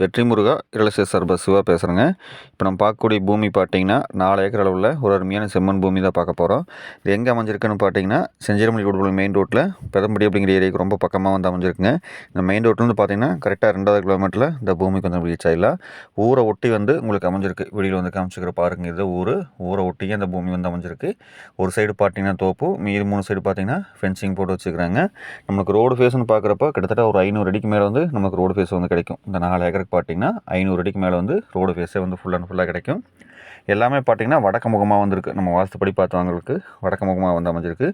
வெற்றி முருகா ரியல் சார்பா சிவா பேசுகிறேங்க இப்போ நம்ம பார்க்கக்கூடிய பூமி பார்த்தீங்கன்னா நாலு ஏக்கர் அளவில் ஒரு அருமையான செம்மண் பூமி தான் பார்க்க போகிறோம் இது எங்கே அமைஞ்சிருக்குன்னு பார்த்தீங்கன்னா செஞ்சிரமல்லி கொடுப்பல் மெயின் ரோட்டில் பெதம்படி அப்படிங்கிற ஏரியாவுக்கு ரொம்ப பக்கமாக வந்து அமைஞ்சிருக்குங்க. இந்த மெயின் ரோட்லேருந்து பார்த்தீங்கன்னா கரெக்டாக ரெண்டாவது கிலோமீட்டரில் இந்த பூமி கொஞ்சம் ரீச் ஆகிடலாம் ஊரை ஒட்டி வந்து உங்களுக்கு அமைஞ்சிருக்கு. வெளியில் வந்து காமிச்சிக்கிற பாருங்க இது ஊர். ஊரை ஒட்டியே அந்த பூமி வந்து அமைஞ்சிருக்கு. ஒரு சைடு பார்த்தீங்கன்னா தோப்பு மீது மூணு சைடு பார்த்தீங்கன்னா ஃபென்சிங் போட்டு வச்சுக்கிறாங்க. நம்மளுக்கு ரோடு ஃபேஸ்னு பார்க்குறப்ப கிட்டத்தட்ட ஒரு ஐநூறு அடிக்கு மேலே வந்து நமக்கு ரோடு ஃபேஸ் வந்து கிடைக்கும். இந்த நாலு ஏக்கர் பார்த்தீங்கன்னா ஐநூறு அடிக்கு மேலே வந்து ரோடு ஃபேஸே வந்து ஃபுல் அண்ட் ஃபுல்லாக கிடைக்கும். எல்லாமே பார்த்தீங்கன்னா வடக்கு முகமாக வந்திருக்கு. நம்ம வாஸ்துப்படி பார்த்தவங்களுக்கு வடக்கு முகமாக வந்து அமைஞ்சிருக்கு.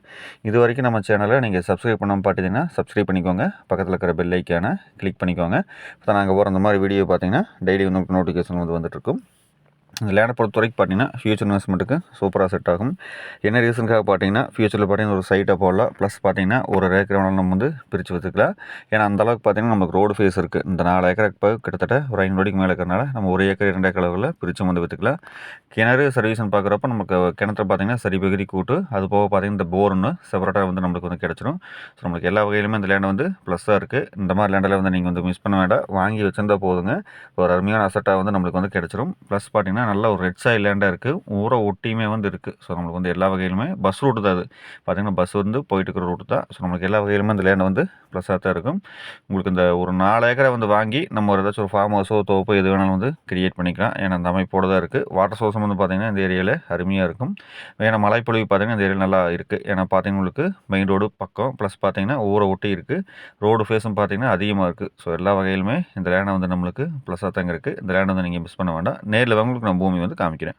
இது வரைக்கும் நம்ம சேனலை நீங்கள் சப்ஸ்கிரைப் பண்ணாமல் பார்த்தீங்கன்னா சப்ஸ்கிரைப் பண்ணிக்கோங்க. பக்கத்தில் இருக்கிற பெல் ஐக்கானை கிளிக் பண்ணிக்கோங்க. இப்போ நாங்கள் போகிற அந்த மாதிரி வீடியோ பார்த்தீங்கன்னா டெய்லி வந்து நோட்டிஃபிகேஷன் வந்து வந்துட்டுருக்கும் இந்த லேண்டை பொறுத்த வரைக்கும் பார்த்தீங்கன்னா ஃபியூச்சர் இன்வெஸ்ட்மெண்ட்டுக்கு சூப்பராக செட் ஆகும். என்ன ரீசனுக்காக பார்த்தீங்கன்னா ஃபியூச்சரில் பார்த்தீங்கன்னா ஒரு சைட்டை போடலாம். ப்ளஸ் பார்த்தீங்கன்னா ஒரு ஏக்கர் வேணாலும் நம்ம வந்து பிரித்து வச்சுக்கலாம். ஏன்னா அந்த அளவுக்கு பார்த்தீங்கன்னா நமக்கு ரோடு ஃபேஸ் இருக்குது இந்த நாலு ஏக்கர் இப்போ கிட்டத்தட்ட ஒரு ஐநூறு மேலே இருக்கிறனால நம்ம ஒரு ஏக்கர் இரண்டு ஏக்கர் அளவில் பிரித்து வந்து விற்றுக்கலாம் கிணறு சர்வீஸ்னு பார்க்குறப்ப நமக்கு கிணத்துல பார்த்தீங்கன்னா சரி பகுதி கூட்டு. அது போக பார்த்தீங்கன்னா இந்த போர்னு செப்பரேட்டாக வந்து நம்மளுக்கு வந்து கிடச்சிரும். ஸோ நம்மளுக்கு எல்லா வகையிலுமே இந்த லேண்ட் வந்து ப்ளஸ்ஸாக இருக்குது இந்த மாதிரி லேண்டில் வந்து நீங்கள் வந்து மிஸ் பண்ண வேண்டாம். வாங்கி வச்சிருந்தா போதுங்க. ஒரு அருமையான அசட்டாக வந்து நம்மளுக்கு வந்து கிடச்சிரும். ப்ளஸ் பார்த்தீங்கன்னா நல்ல ஒரு ரெட் சாயில் லேண்டாக இருக்குது ஊரை ஒட்டியுமே வந்து இருக்குது ஸோ நம்மளுக்கு வந்து எல்லா வகையிலுமே பஸ் ரூட்டு தான் அது. பார்த்திங்கன்னா பஸ் வந்து போயிட்டு இருக்கிற ரூட்டு தான். ஸோ நம்மளுக்கு எல்லா வகையிலுமே இந்த லேண்டை வந்து ப்ளஸ்ஸாக தான் இருக்கும். உங்களுக்கு இந்த ஒரு நாலு ஏக்கரை வந்து வாங்கி நம்ம ஒரு ஏதாச்சும் ஒரு ஃபார்ம் ஹவுஸோ தோப்போ எது வேணாலும் வந்து கிரியேட் பண்ணிக்கலாம். ஏன்னா அந்த அமைப்போடு தான் இருக்குது வாட்டர் சோர்ஸும் வந்து பார்த்திங்கன்னா இந்த ஏரியாவில் அருமையாக இருக்கும். ஏன்னா மலைப்பொழிவு பார்த்திங்கன்னா இந்த ஏரியா நல்லா இருக்குது ஏன்னா பார்த்தீங்கன்னா உங்களுக்கு மெயின் ரோடு பக்கம் ப்ளஸ் பார்த்திங்கன்னா ஊரை ஒட்டி இருக்குது ரோடு ஃபேஸும் பார்த்தீங்கன்னா அதிகமாக இருக்குது ஸோ எல்லா வகையிலுமே இந்த லேண்டை வந்து நம்மளுக்கு ப்ளஸ்ஸாக தாங்க இருக்குது இந்த லேண்டை வந்து நீங்கள் மிஸ் பண்ண வேண்டாம். நேரில் உங்களுக்கு நான் பூமி வந்து காமிக்கிறேன்.